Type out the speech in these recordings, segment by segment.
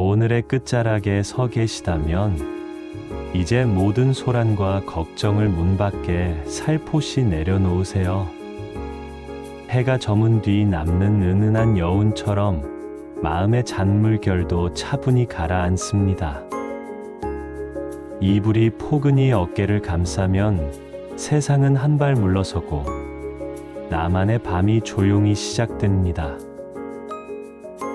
오늘의 끝자락에 서 계시다면 이제 모든 소란과 걱정을 문 밖에 살포시 내려놓으세요. 해가 저문 뒤 남는 은은한 여운처럼 마음의 잔물결도 차분히 가라앉습니다. 이불이 포근히 어깨를 감싸면 세상은 한 발 물러서고 나만의 밤이 조용히 시작됩니다.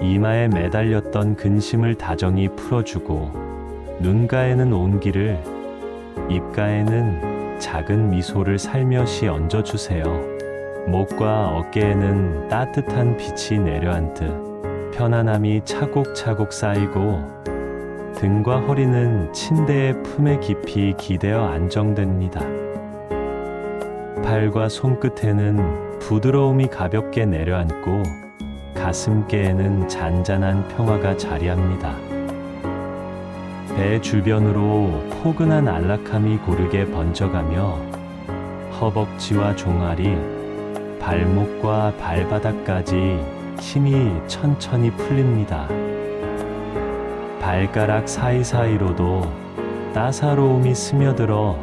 이마에 매달렸던 근심을 다정히 풀어주고 눈가에는 온기를 입가에는 작은 미소를 살며시 얹어주세요. 목과 어깨에는 따뜻한 빛이 내려앉듯 편안함이 차곡차곡 쌓이고 등과 허리는 침대의 품에 깊이 기대어 안정됩니다. 팔과 손끝에는 부드러움이 가볍게 내려앉고 가슴께에는 잔잔한 평화가 자리합니다. 배 주변으로 포근한 안락함이 고르게 번져가며 허벅지와 종아리, 발목과 발바닥까지 힘이 천천히 풀립니다. 발가락 사이사이로도 따사로움이 스며들어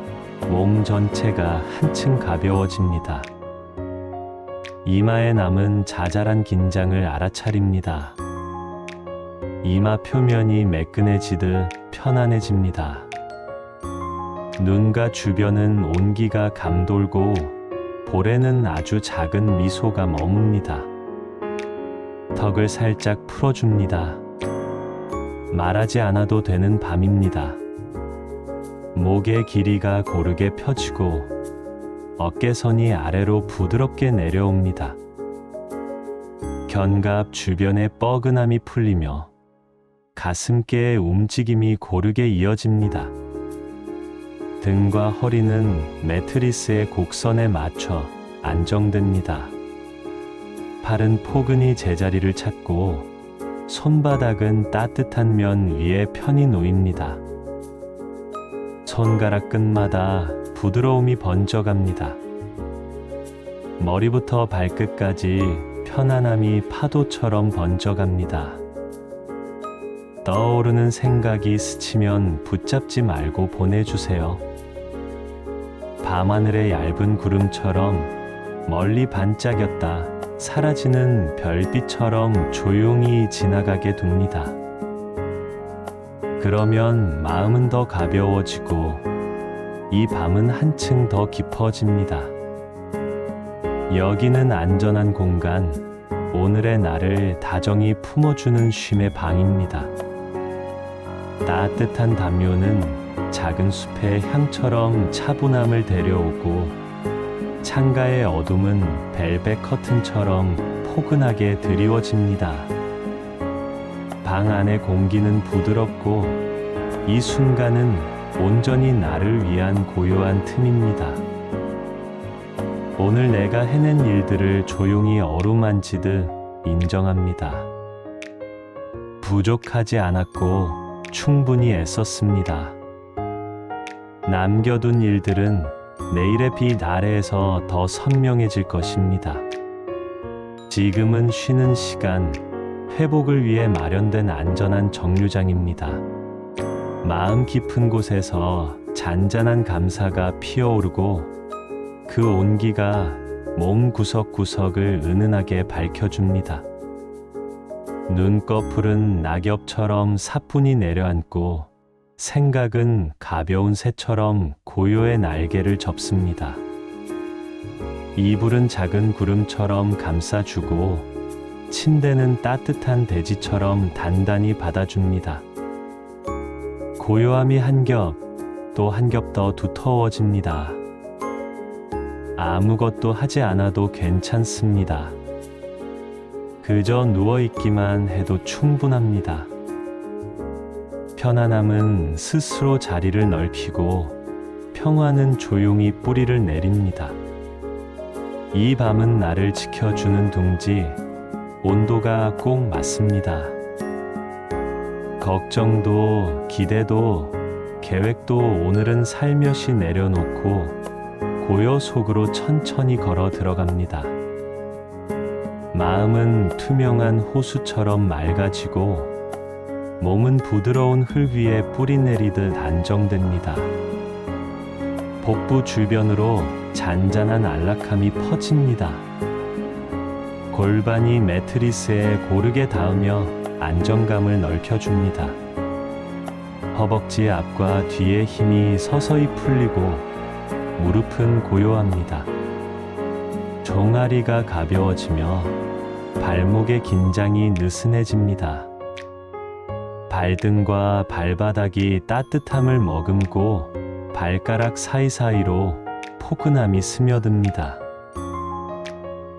몸 전체가 한층 가벼워집니다. 이마에 남은 자잘한 긴장을 알아차립니다. 이마 표면이 매끈해지듯 편안해집니다. 눈과 주변은 온기가 감돌고 볼에는 아주 작은 미소가 머뭅니다. 턱을 살짝 풀어줍니다. 말하지 않아도 되는 밤입니다. 목의 길이가 고르게 펴지고 어깨선이 아래로 부드럽게 내려옵니다. 견갑 주변의 뻐근함이 풀리며 가슴께의 움직임이 고르게 이어집니다. 등과 허리는 매트리스의 곡선에 맞춰 안정됩니다. 팔은 포근히 제자리를 찾고 손바닥은 따뜻한 면 위에 편히 놓입니다. 손가락 끝마다 부드러움이 번져갑니다. 머리부터 발끝까지 편안함이 파도처럼 번져갑니다. 떠오르는 생각이 스치면 붙잡지 말고 보내주세요. 밤하늘의 얇은 구름처럼 멀리 반짝였다 사라지는 별빛처럼 조용히 지나가게 둡니다. 그러면 마음은 더 가벼워지고 이 밤은 한층 더 깊어집니다. 여기는 안전한 공간, 오늘의 나를 다정히 품어주는 쉼의 방입니다. 따뜻한 담요는 작은 숲의 향처럼 차분함을 데려오고 창가의 어둠은 벨벳 커튼처럼 포근하게 드리워집니다. 방 안의 공기는 부드럽고 이 순간은 온전히 나를 위한 고요한 틈입니다. 오늘 내가 해낸 일들을 조용히 어루만지듯 인정합니다. 부족하지 않았고 충분히 애썼습니다. 남겨둔 일들은 내일의 빛 아래에서 더 선명해질 것입니다. 지금은 쉬는 시간, 회복을 위해 마련된 안전한 정류장입니다. 마음 깊은 곳에서 잔잔한 감사가 피어오르고 그 온기가 몸 구석구석을 은은하게 밝혀줍니다. 눈꺼풀은 낙엽처럼 사뿐히 내려앉고 생각은 가벼운 새처럼 고요의 날개를 접습니다. 이불은 작은 구름처럼 감싸주고 침대는 따뜻한 대지처럼 단단히 받아줍니다. 고요함이 한 겹, 또 한 겹 더 두터워집니다. 아무것도 하지 않아도 괜찮습니다. 그저 누워있기만 해도 충분합니다. 편안함은 스스로 자리를 넓히고 평화는 조용히 뿌리를 내립니다. 이 밤은 나를 지켜주는 둥지, 온도가 꼭 맞습니다. 걱정도 기대도 계획도 오늘은 살며시 내려놓고 고요 속으로 천천히 걸어 들어갑니다. 마음은 투명한 호수처럼 맑아지고 몸은 부드러운 흙 위에 뿌리 내리듯 안정됩니다. 복부 주변으로 잔잔한 안락함이 퍼집니다. 골반이 매트리스에 고르게 닿으며 안정감을 넓혀줍니다. 허벅지 앞과 뒤의 힘이 서서히 풀리고 무릎은 고요합니다. 종아리가 가벼워지며 발목의 긴장이 느슨해집니다. 발등과 발바닥이 따뜻함을 머금고 발가락 사이사이로 포근함이 스며듭니다.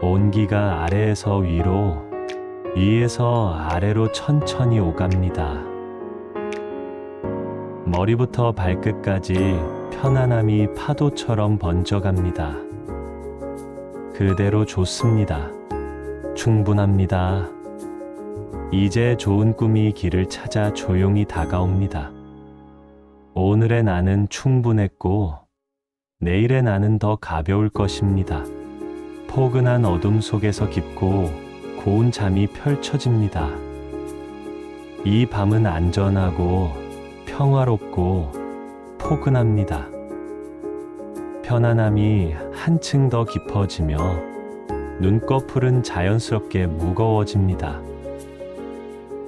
온기가 아래에서 위로, 위에서 아래로 천천히 오갑니다. 머리부터 발끝까지 편안함이 파도처럼 번져갑니다. 그대로 좋습니다. 충분합니다. 이제 좋은 꿈이 길을 찾아 조용히 다가옵니다. 오늘의 나는 충분했고, 내일의 나는 더 가벼울 것입니다. 포근한 어둠 속에서 깊고 고운 잠이 펼쳐집니다. 이 밤은 안전하고 평화롭고 포근합니다. 편안함이 한층 더 깊어지며 눈꺼풀은 자연스럽게 무거워집니다.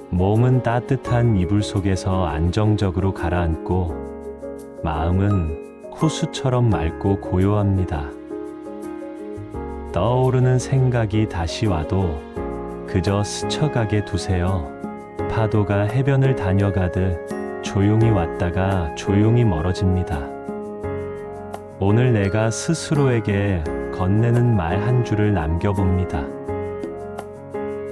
몸은 따뜻한 이불 속에서 안정적으로 가라앉고 마음은 호수처럼 맑고 고요합니다. 떠오르는 생각이 다시 와도 그저 스쳐가게 두세요. 파도가 해변을 다녀가듯 조용히 왔다가 조용히 멀어집니다. 오늘 내가 스스로에게 건네는 말 한 줄을 남겨봅니다.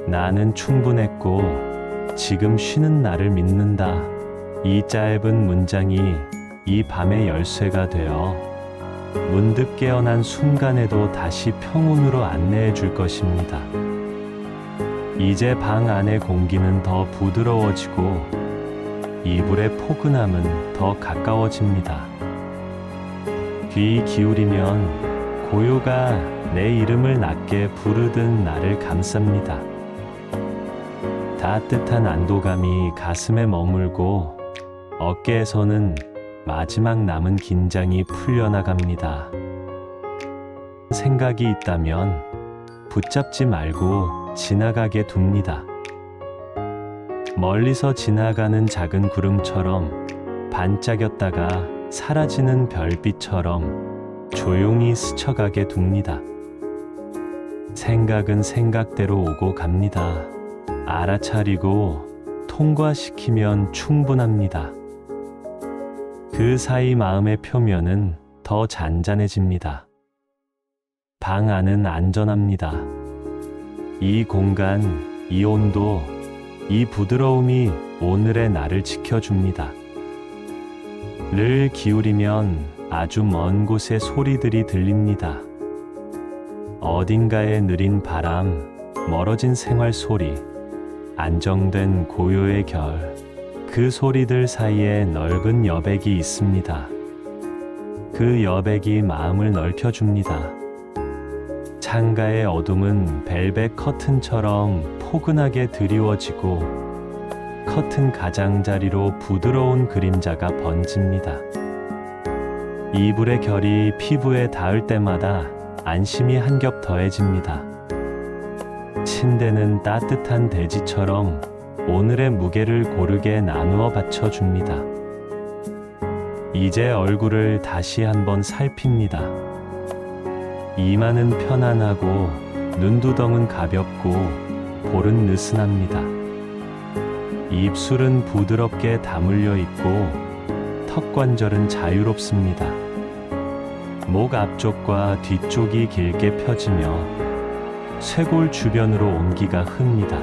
나는 충분했고 지금 쉬는 나를 믿는다. 이 짧은 문장이 이 밤의 열쇠가 되어 문득 깨어난 순간에도 다시 평온으로 안내해 줄 것입니다. 이제 방 안의 공기는 더 부드러워지고 이불의 포근함은 더 가까워집니다. 귀 기울이면 고요가 내 이름을 낮게 부르듯 나를 감쌉니다. 따뜻한 안도감이 가슴에 머물고 어깨에서는 마지막 남은 긴장이 풀려나갑니다. 생각이 있다면 붙잡지 말고 지나가게 둡니다. 멀리서 지나가는 작은 구름처럼 반짝였다가 사라지는 별빛처럼 조용히 스쳐가게 둡니다. 생각은 생각대로 오고 갑니다. 알아차리고 통과시키면 충분합니다. 그 사이 마음의 표면은 더 잔잔해집니다. 방 안은 안전합니다. 이 공간, 이 온도, 이 부드러움이 오늘의 나를 지켜줍니다. 를 기울이면 아주 먼 곳의 소리들이 들립니다. 어딘가에 느린 바람, 멀어진 생활 소리, 안정된 고요의 결, 그 소리들 사이에 넓은 여백이 있습니다. 그 여백이 마음을 넓혀줍니다. 창가의 어둠은 벨벳 커튼처럼 포근하게 드리워지고 커튼 가장자리로 부드러운 그림자가 번집니다. 이불의 결이 피부에 닿을 때마다 안심이 한 겹 더해집니다. 침대는 따뜻한 대지처럼 오늘의 무게를 고르게 나누어 받쳐줍니다. 이제 얼굴을 다시 한번 살핍니다. 이마는 편안하고 눈두덩은 가볍고 볼은 느슨합니다. 입술은 부드럽게 다물려 있고 턱 관절은 자유롭습니다. 목 앞쪽과 뒤쪽이 길게 펴지며 쇄골 주변으로 온기가 흡니다.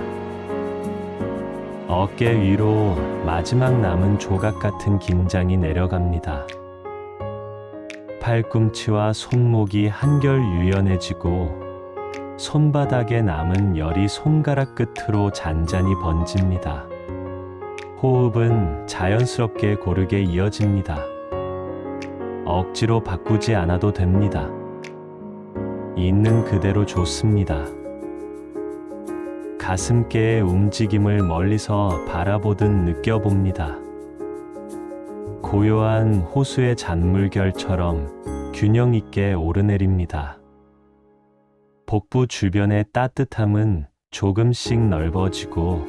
어깨 위로 마지막 남은 조각 같은 긴장이 내려갑니다. 팔꿈치와 손목이 한결 유연해지고 손바닥에 남은 열이 손가락 끝으로 잔잔히 번집니다. 호흡은 자연스럽게 고르게 이어집니다. 억지로 바꾸지 않아도 됩니다. 있는 그대로 좋습니다. 가슴께의 움직임을 멀리서 바라보듯 느껴봅니다. 고요한 호수의 잔물결처럼 균형 있게 오르내립니다. 복부 주변의 따뜻함은 조금씩 넓어지고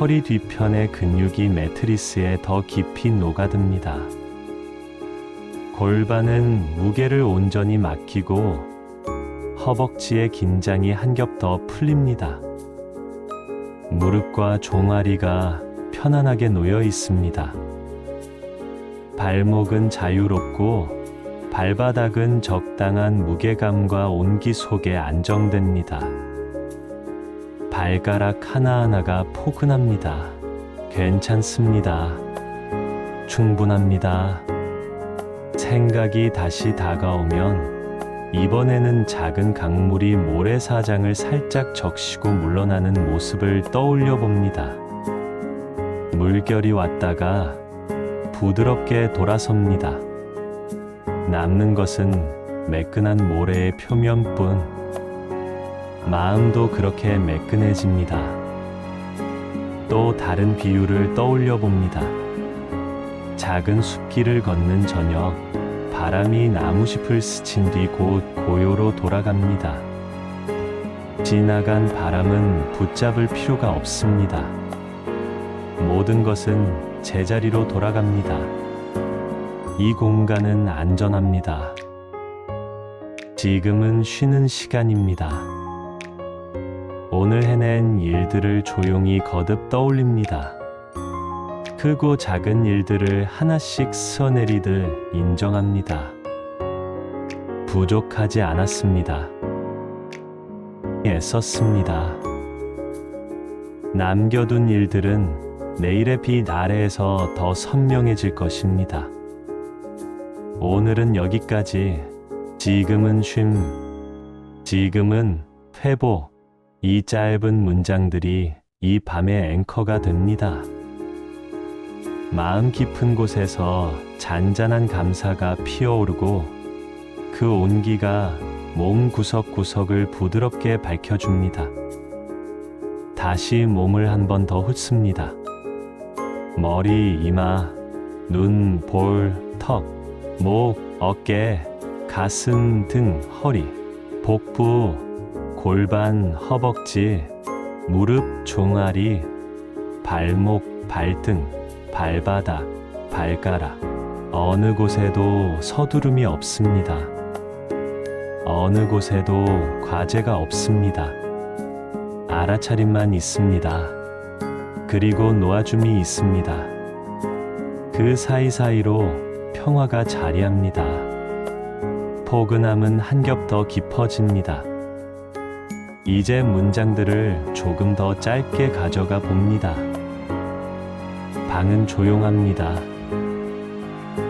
허리 뒤편의 근육이 매트리스에 더 깊이 녹아듭니다. 골반은 무게를 온전히 맡기고 허벅지의 긴장이 한 겹 더 풀립니다. 무릎과 종아리가 편안하게 놓여 있습니다. 발목은 자유롭고 발바닥은 적당한 무게감과 온기 속에 안정됩니다. 발가락 하나하나가 포근합니다. 괜찮습니다. 충분합니다. 생각이 다시 다가오면 이번에는 작은 강물이 모래사장을 살짝 적시고 물러나는 모습을 떠올려 봅니다. 물결이 왔다가 부드럽게 돌아섭니다. 남는 것은 매끈한 모래의 표면뿐. 마음도 그렇게 매끈해집니다. 또 다른 비유를 떠올려 봅니다. 작은 숲길을 걷는 저녁, 바람이 나무숲을 스친 뒤 곧 고요로 돌아갑니다. 지나간 바람은 붙잡을 필요가 없습니다. 모든 것은 제자리로 돌아갑니다. 이 공간은 안전합니다. 지금은 쉬는 시간입니다. 오늘 해낸 일들을 조용히 거듭 떠올립니다. 크고 작은 일들을 하나씩 써내리듯 인정합니다. 부족하지 않았습니다. 애썼습니다. 남겨둔 일들은 내일의 빛 아래에서 더 선명해질 것입니다. 오늘은 여기까지. 지금은 쉼. 지금은 회복. 이 짧은 문장들이 이 밤의 앵커가 됩니다. 마음 깊은 곳에서 잔잔한 감사가 피어오르고 그 온기가 몸 구석구석을 부드럽게 밝혀줍니다. 다시 몸을 한 번 더 훑습니다. 머리, 이마, 눈, 볼, 턱, 목, 어깨, 가슴, 등, 허리, 복부, 골반, 허벅지, 무릎, 종아리, 발목, 발등, 발바닥, 발가락, 어느 곳에도 서두름이 없습니다. 어느 곳에도 과제가 없습니다. 알아차림만 있습니다. 그리고 놓아줌이 있습니다. 그 사이사이로 평화가 자리합니다. 포근함은 한 겹 더 깊어집니다. 이제 문장들을 조금 더 짧게 가져가 봅니다. 방은 조용합니다.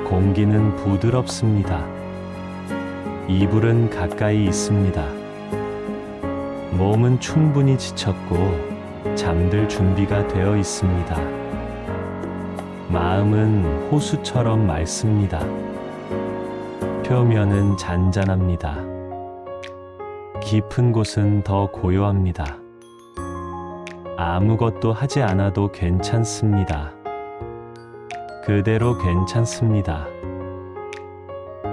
공기는 부드럽습니다. 이불은 가까이 있습니다. 몸은 충분히 지쳤고 잠들 준비가 되어 있습니다. 마음은 호수처럼 맑습니다. 표면은 잔잔합니다. 깊은 곳은 더 고요합니다. 아무것도 하지 않아도 괜찮습니다. 그대로 괜찮습니다.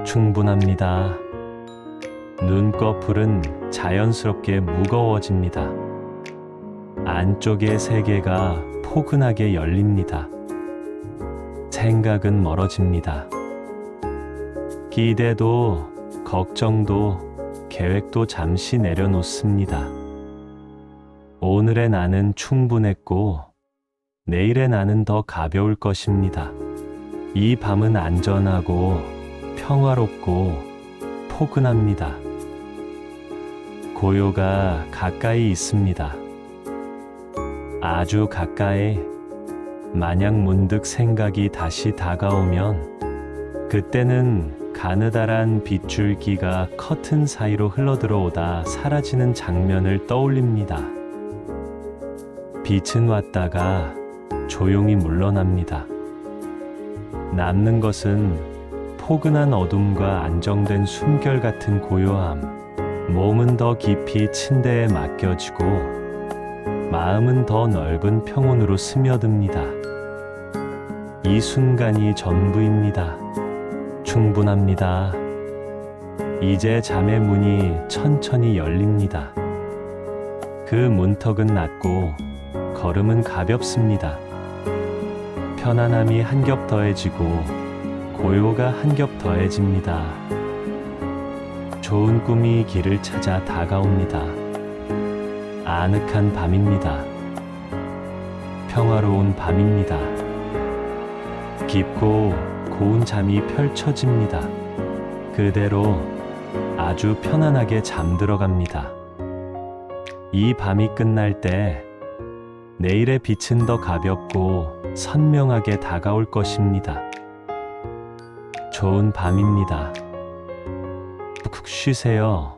충분합니다. 눈꺼풀은 자연스럽게 무거워집니다. 안쪽의 세계가 포근하게 열립니다. 생각은 멀어집니다. 기대도, 걱정도, 계획도 잠시 내려놓습니다. 오늘의 나는 충분했고, 내일의 나는 더 가벼울 것입니다. 이 밤은 안전하고, 평화롭고, 포근합니다. 고요가 가까이 있습니다. 아주 가까이, 만약 문득 생각이 다시 다가오면, 그때는 가느다란 빗줄기가 커튼 사이로 흘러들어오다 사라지는 장면을 떠올립니다. 빛은 왔다가 조용히 물러납니다. 남는 것은 포근한 어둠과 안정된 숨결 같은 고요함. 몸은 더 깊이 침대에 맡겨지고 마음은 더 넓은 평온으로 스며듭니다. 이 순간이 전부입니다. 충분합니다. 이제 잠의 문이 천천히 열립니다. 그 문턱은 낮고 걸음은 가볍습니다. 편안함이 한 겹 더해지고 고요가 한 겹 더해집니다. 좋은 꿈이 길을 찾아 다가옵니다. 아늑한 밤입니다. 평화로운 밤입니다. 깊고 고운 잠이 펼쳐집니다. 그대로 아주 편안하게 잠들어갑니다. 이 밤이 끝날 때 내일의 빛은 더 가볍고 선명하게 다가올 것입니다. 좋은 밤입니다. 푹 쉬세요.